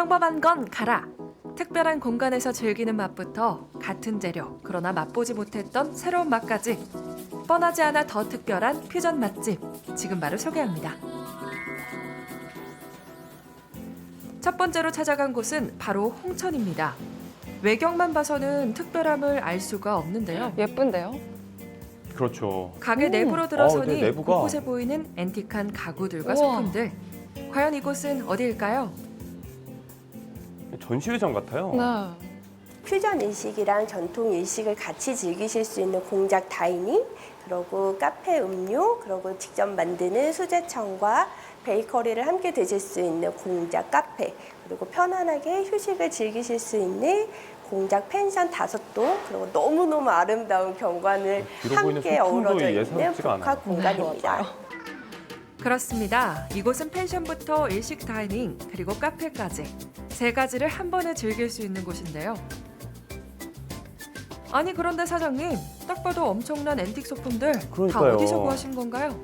평범한 건 가라. 특별한 공간에서 즐기는 맛부터 같은 재료 그러나 맛보지 못했던 새로운 맛까지 뻔하지 않아 더 특별한 퓨전 맛집 지금 바로 소개합니다. 첫 번째로 찾아간 곳은 바로 홍천입니다. 외경만 봐서는 특별함을 알 수가 없는데요. 예쁜데요? 그렇죠. 가게 음. 내부로 어, 들어서니 네, 내부가. 곳곳에 보이는 앤틱한 가구들과 우와. 소품들. 과연 이곳은 어디일까요? 전시회장 같아요. 네. 퓨전 일식이랑 전통 일식을 같이 즐기실 수 있는 공작 다이닝, 그리고 카페 음료, 그리고 직접 만드는 수제청과 베이커리를 함께 드실 수 있는 공작 카페, 그리고 편안하게 휴식을 즐기실 수 있는 공작 펜션 다섯 동, 그리고 너무너무 아름다운 경관을 보이는 함께 소품도 어우러져 있는 예사롭지가 않아요. 복합 공간입니다. 네. 그렇습니다. 이곳은 펜션부터 일식 다이닝 그리고 카페까지 세 가지를 한 번에 즐길 수 있는 곳인데요. 아니 그런데 사장님 딱 봐도 엄청난 앤틱 소품들 다 그러니까요. 어디서 구하신 건가요?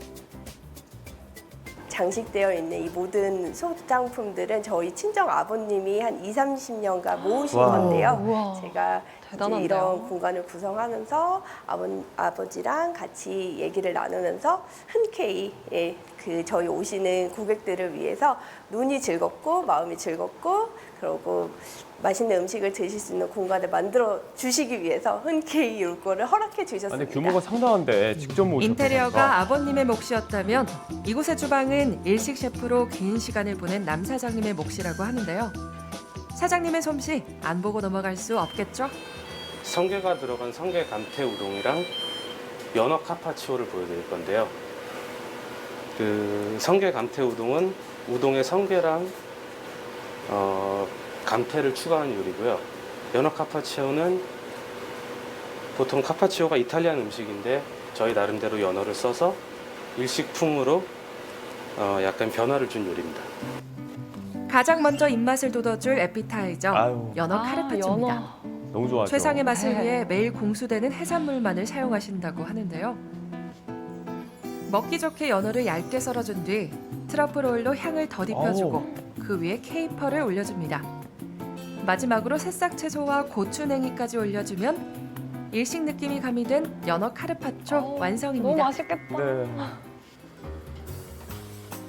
장식되어 있는 이 모든 소장품들은 저희 친정 아버님이 한 2, 30년간 모으신 와. 건데요. 우와. 제가 대단한데요. 이런 공간을 구성하면서 아버, 아버지랑 같이 얘기를 나누면서 흔쾌히 예, 그 저희 오시는 고객들을 위해서 눈이 즐겁고 마음이 즐겁고 그리고 맛있는 음식을 드실 수 있는 공간을 만들어 주시기 위해서 흔쾌히 이거를 허락해 주셨습니다. 아니 규모가 상당한데 직접 모셨다고 인테리어가. 아버님의 몫이었다면 이곳의 주방은 일식 셰프로 긴 시간을 보낸 남 사장님의 몫이라고 하는데요. 사장님의 솜씨 안 보고 넘어갈 수 없겠죠? 성게가 들어간 성게 감태 우동이랑 연어 카파치오를 보여드릴 건데요. 그 성게 감태 우동은 우동에 성게랑 어, 감태를 추가한 요리고요. 연어 카파치오는 보통 카파치오가 이탈리안 음식인데 저희 나름대로 연어를 써서 일식풍으로 어, 약간 변화를 준 요리입니다. 가장 먼저 입맛을 돋워줄 에피타이저 아유. 연어 아, 카르파초입니다. 연어. 너무 좋아하죠. 최상의 맛을 네. 위해 매일 공수되는 해산물만을 사용하신다고 하는데요. 먹기 좋게 연어를 얇게 썰어준 뒤 트러플 오일로 향을 더딥혀주고 그 위에 케이퍼를 올려줍니다. 마지막으로 새싹 채소와 고추냉이까지 올려주면 일식 느낌이 가미된 연어 카르파초 어, 너무 완성입니다. 맛있겠다. 네.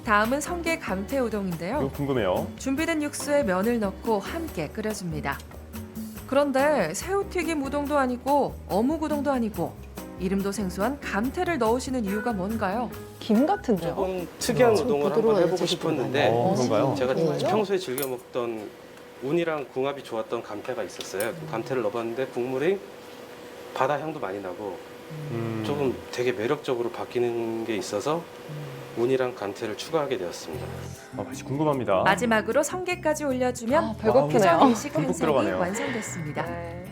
다음은 성게 감태 우동인데요. 궁금해요. 준비된 육수에 면을 넣고 함께 끓여줍니다. 그런데 새우튀김 우동도 아니고 어묵 우동도 아니고 이름도 생소한 감태를 넣으시는 이유가 뭔가요? 김 같은데요? 조금 특이한 좀 우동을 한번 부드러워요, 해보고 싶었는데 어, 그런가요? 제가 정말요? 평소에 즐겨 먹던 운이랑 궁합이 좋았던 감태가 있었어요. 그 감태를 넣어봤는데 국물이 바다 향도 많이 나고 음. 조금 되게 매력적으로 바뀌는 게 있어서 운이랑 감태를 추가하게 되었습니다. 아, 맛이 궁금합니다. 마지막으로 성게까지 올려주면 아, 배고프네요. 듬뿍 한상이 들어가네요. 완성됐습니다. 네.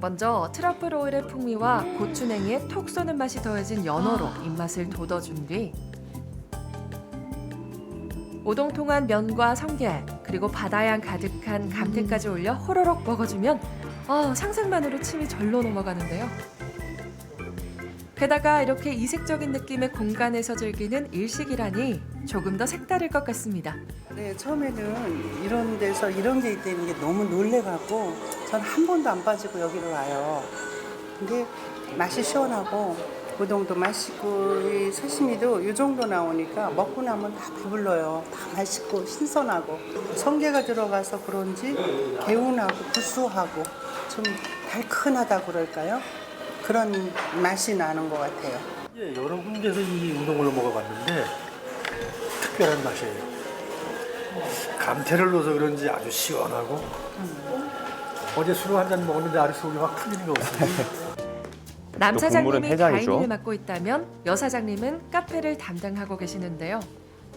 먼저 트러플 오일의 풍미와 고추냉이의 톡 쏘는 맛이 더해진 연어로 입맛을 돋워준 뒤 오동통한 면과 성게 그리고 바다향 가득한 감태까지 올려 호로록 먹어주면 아, 상상만으로 침이 절로 넘어가는데요. 게다가 이렇게 이색적인 느낌의 공간에서 즐기는 일식이라니 조금 더 색다를 것 같습니다. 네, 처음에는 이런 데서 이런 게 있다는 게 너무 놀래갖고 전 한 번도 안 빠지고 여기로 와요. 근데 맛이 시원하고 우동도 맛있고 이 사시미도 이 정도 나오니까 먹고 나면 다 배불러요. 다 맛있고 신선하고 성게가 들어가서 그런지 개운하고 구수하고 좀 달큰하다 그럴까요? 그런 맛이 나는 것 같아요. 예, 여러 군데서 이 우동을 먹어봤는데 특별한 맛이에요. 감태를 넣어서 그런지 아주 시원하고 어제 술 한 잔 먹었는데 아랫속이 막 풀리는 거 없어요. 남 국물은 사장님이 해장이죠. 다이닝을 맡고 있다면 여 사장님은 카페를 담당하고 계시는데요.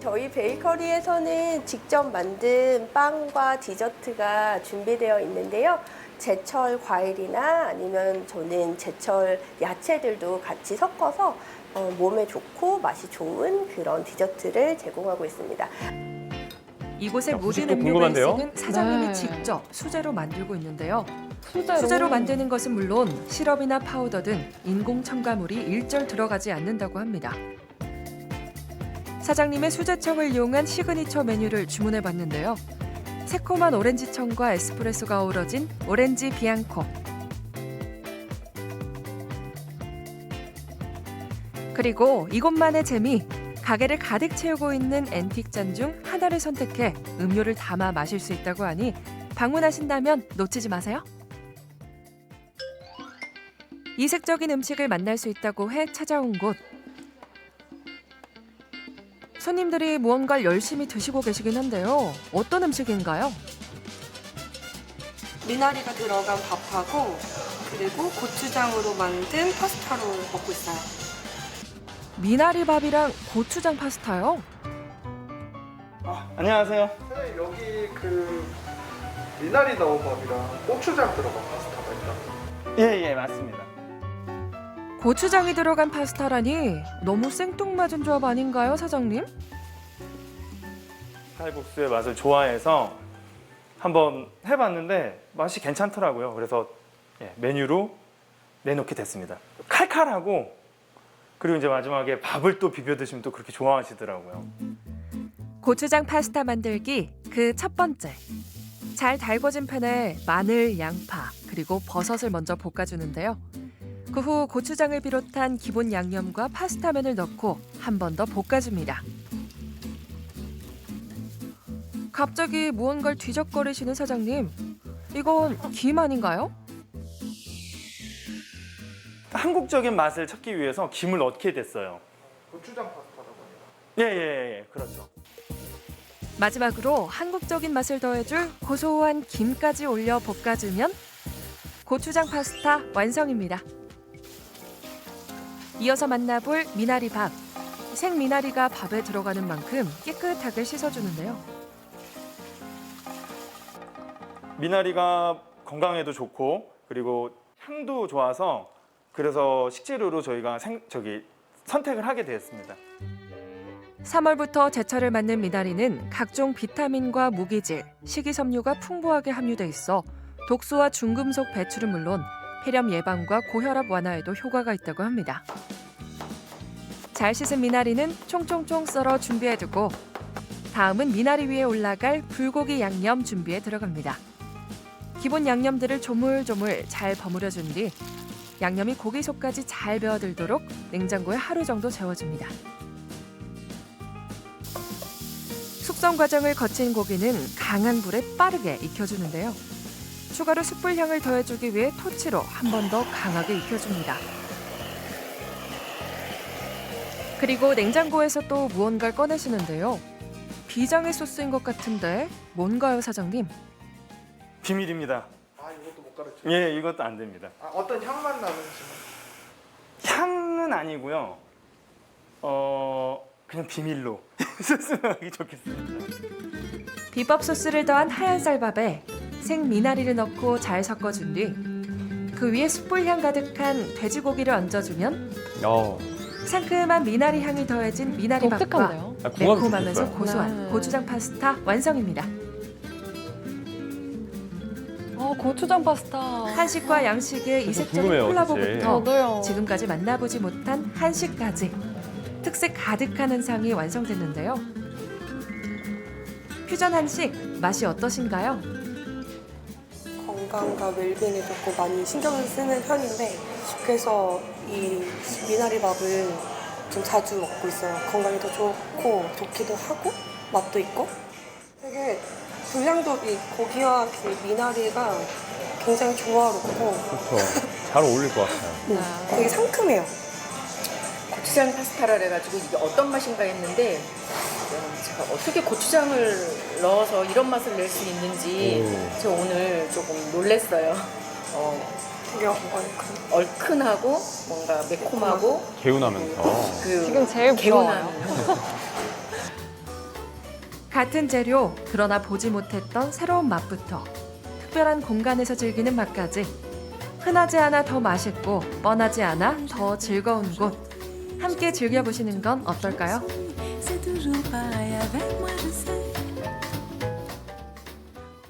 저희 베이커리에서는 직접 만든 빵과 디저트가 준비되어 있는데요. 제철 과일이나 아니면 저는 제철 야채들도 같이 섞어서 어, 몸에 좋고 맛이 좋은 그런 디저트를 제공하고 있습니다. 이곳의 야, 모든 후식도 음료 궁금한데요? 베이스는 사장님이 네. 직접 수제로 만들고 있는데요. 수제로. 수제로 만드는 것은 물론 시럽이나 파우더 등 인공 첨가물이 일절 들어가지 않는다고 합니다. 사장님의 수제청을 이용한 시그니처 메뉴를 주문해 봤는데요. 새콤한 오렌지청과 에스프레소가 어우러진 오렌지 비앙코. 그리고 이곳만의 재미. 가게를 가득 채우고 있는 앤틱 잔 중 하나를 선택해 음료를 담아 마실 수 있다고 하니 방문하신다면 놓치지 마세요. 이색적인 음식을 만날 수 있다고 해 찾아온 곳. 손님들이 무언가를 열심히 드시고 계시긴 한데요. 어떤 음식인가요? 미나리가 들어간 밥하고 그리고 고추장으로 만든 파스타로 먹고 있어요. 미나리 밥이랑 고추장 파스타요. 안녕하세요. 선생님 여기 그 미나리 넣은 밥이랑 고추장 들어간 파스타가 있다. 예, 예, 맞습니다. 고추장이 들어간 파스타라니 너무 생뚱맞은 조합 아닌가요, 사장님? 칼국수의 맛을 좋아해서 한번 해봤는데 맛이 괜찮더라고요. 그래서 예, 메뉴로 내놓게 됐습니다. 칼칼하고 그리고 이제 마지막에 밥을 또 비벼 드시면 또 그렇게 좋아하시더라고요. 고추장 파스타 만들기 그 첫 번째. 잘 달궈진 팬에 마늘, 양파, 그리고 버섯을 먼저 볶아주는데요. 그 후 고추장을 비롯한 기본 양념과 파스타면을 넣고 한 번 더 볶아줍니다. 갑자기 무언가를 뒤적거리시는 사장님. 이건 김 아닌가요? 한국적인 맛을 찾기 위해서 김을 넣게 됐어요. 고추장 파스타라고 합니다. 예, 예, 예, 그렇죠. 마지막으로 한국적인 맛을 더해줄 고소한 김까지 올려 볶아주면 고추장 파스타 완성입니다. 이어서 만나볼 미나리 밥. 생 미나리가 밥에 들어가는 만큼 깨끗하게 씻어주는데요. 미나리가 건강에도 좋고 그리고 향도 좋아서 그래서 식재료로 저희가 생, 저기 선택을 하게 되었습니다. 3월부터 제철을 맞는 미나리는 각종 비타민과 무기질, 식이섬유가 풍부하게 함유돼 있어 독소와 중금속 배출은 물론 폐렴 예방과 고혈압 완화에도 효과가 있다고 합니다. 잘 씻은 미나리는 총총총 썰어 준비해두고 다음은 미나리 위에 올라갈 불고기 양념 준비에 들어갑니다. 기본 양념들을 조물조물 잘 버무려준 뒤 양념이 고기 속까지 잘 배어들도록 냉장고에 하루 정도 재워줍니다. 숙성 과정을 거친 고기는 강한 불에 빠르게 익혀주는데요. 추가로 숯불 향을 더해주기 위해 토치로 한 번 더 강하게 익혀줍니다. 그리고 냉장고에서 또 무언가를 꺼내시는데요. 비장의 소스인 것 같은데 뭔가요, 사장님? 비밀입니다. 아 이것도 못 가르쳐. 예, 이것도 안 됩니다. 아, 어떤 향만 나는지. 향은 아니고요. 어, 그냥 비밀로 쓰쓰하기 좋겠습니다. 비법 소스를 더한 하얀 쌀밥에 생 미나리를 넣고 잘 섞어준 뒤 그 위에 숯불향 가득한 돼지고기를 얹어주면 어, 상큼한 미나리 향이 더해진 미나리밥과 독특한데요? 아, 궁합이 매콤하면서 좋겠어요. 고소한 네. 고추장 파스타 완성입니다. 어, 고추장 파스타. 한식과 양식의 이색적인 궁금해요, 콜라보부터 저도요. 지금까지 만나보지 못한 한식까지 특색 가득한 한상이 완성됐는데요. 퓨전 한식 맛이 어떠신가요? 건강과 웰빙에 조금 많이 신경을 쓰는 편인데 그래서 이 미나리 밥을 좀 자주 먹고 있어요. 건강에도 좋고 좋기도 하고 맛도 있고 되게 분량도 이 고기와 그 미나리가 굉장히 조화롭고 그렇죠. 잘 어울릴 것 같아요. 되게 상큼해요. 고추장 파스타라 그래가지고 이게 어떤 맛인가 했는데 어, 제가 어떻게 고추장을 넣어서 이런 맛을 낼 수 있는지 오. 제가 오늘 조금 놀랬어요. 어, 되게 얼큰. 얼큰하고 뭔가 매콤하고 개운하면서. 그 지금 제일 개운한 부러워요. 같은 재료 그러나 보지 못했던 새로운 맛부터 특별한 공간에서 즐기는 맛까지 흔하지 않아 더 맛있고 뻔하지 않아 더 즐거운 곳 함께 즐겨보시는 건 어떨까요? that one.